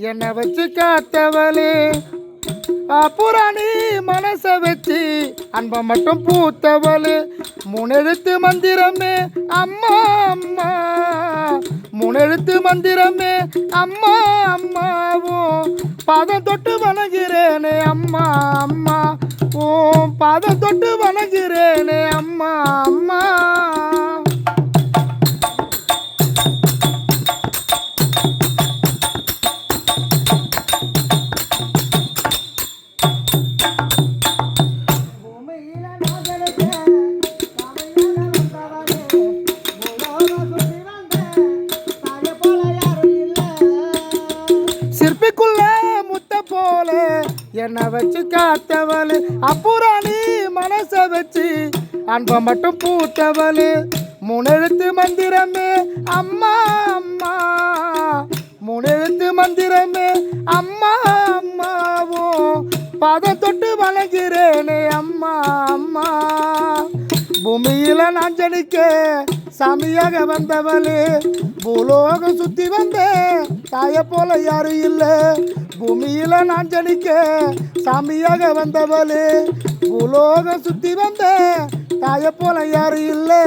என்னை வச்சு காத்தவளே. அப்புறாணி மனசை வச்சு அன்பை மட்டும் பூத்தவளு. முனெழுத்து மந்திரமே அம்மா அம்மா. முனெழுத்து மந்திரமே அம்மா அம்மாவும் பாதம் தொட்டு வணங்குறேனே அம்மா அம்மா. ஓ பாதம் தொட்டு வணங்குறேனே அம்மா அம்மா. என்னை வச்சு காத்தவளு. நீ மனசை வச்சு அன்பை மட்டும் பூத்தவளு. முனெழுத்து மந்திரமே அம்மா அம்மா. முனெழுத்து மந்திரமே அம்மா அம்மாவோ பதம் தொட்டு வணங்குறேனே அம்மா அம்மா. பூமியில நான் ஜனிக்க சாமியாக வந்தவளே. பூலோகம் சுத்தி வந்தேன் தாய போல யாரும் இல்லை. பூமியில நான் ஜனிக்க சாமியாக வந்தவளே. பூலோகம் சுத்தி வந்த தாய போல யாரும் இல்லை.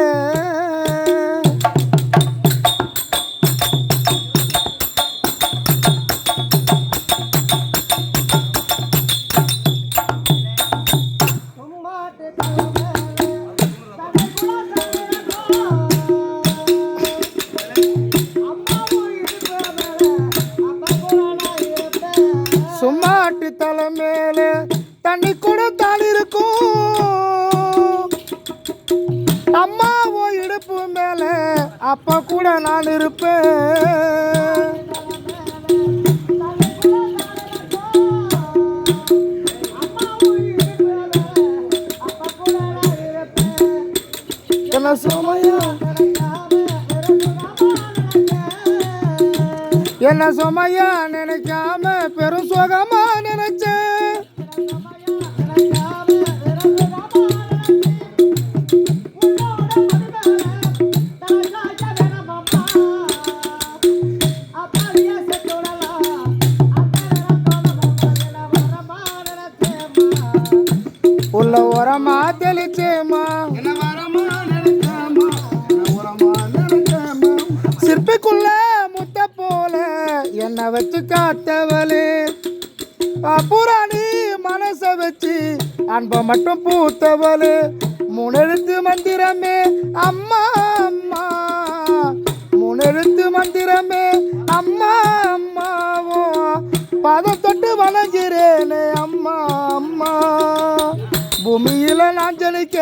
தண்ணி கூட தாள் இருக்கும். அம்மாவோ இடுப்பு மேல அப்பா கூட நான் இருப்பேன். என்ன சோமையா? என்ன சோமையா? நினைக்காம பெரும் சுகமா உரமா தெளிச்சேமா சிற்பிக்குள்ள முத்த போல என்னை வச்சு காத்தவளே. புறாணி மனச வச்சு அன்பை மட்டும் பூத்தவளு. முனெழுத்து மந்திரமே அம்மா. பூமியில நான் ஜனிக்க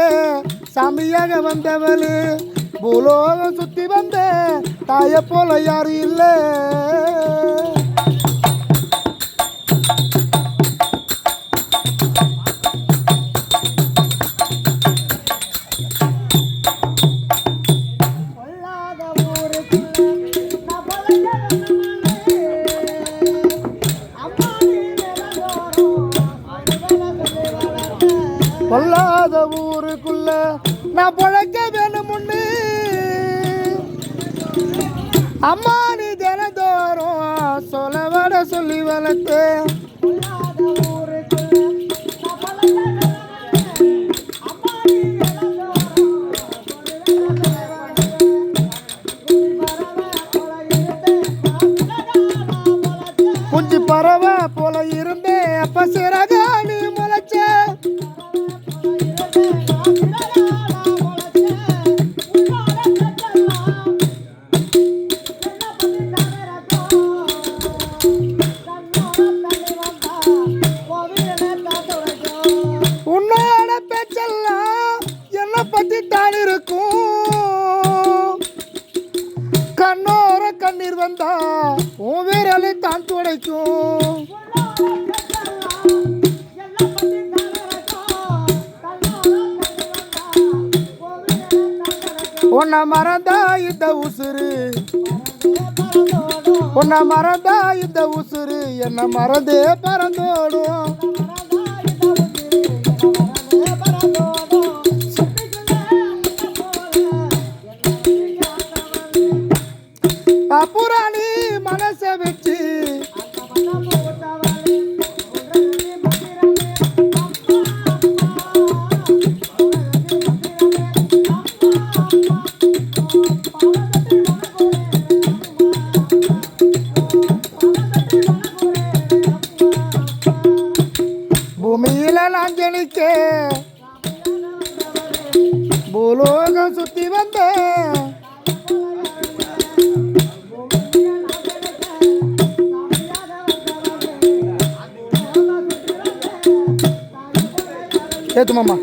சாமியாக வந்தவளே. பூலோகம் சுத்தி வந்த தாய போல யாரும் இல்லை. நான் பொழைக்க வேணுமுன்னு அம்மா நீ தினந்தோறும் சொல்லவட சொல்லி வளர்த்து. குஞ்சு பறவை போல இருந்தேன் அப்ப சிறகா என்ன இருக்கும் கண்ணோர கண்ணீர் வந்தா உன் விரலை தான் துடைக்கும். உன்னை மறந்தா இந்த உசுறு. உன்னை மறந்தா இந்த உசுறு. என்ன மறந்தே பறந்தோடும். புராணி மனச வச்சு. பூமியில நான் ஜனிக்க. பூலோகம் சுத்தி வந்தேன். Senta, mamá.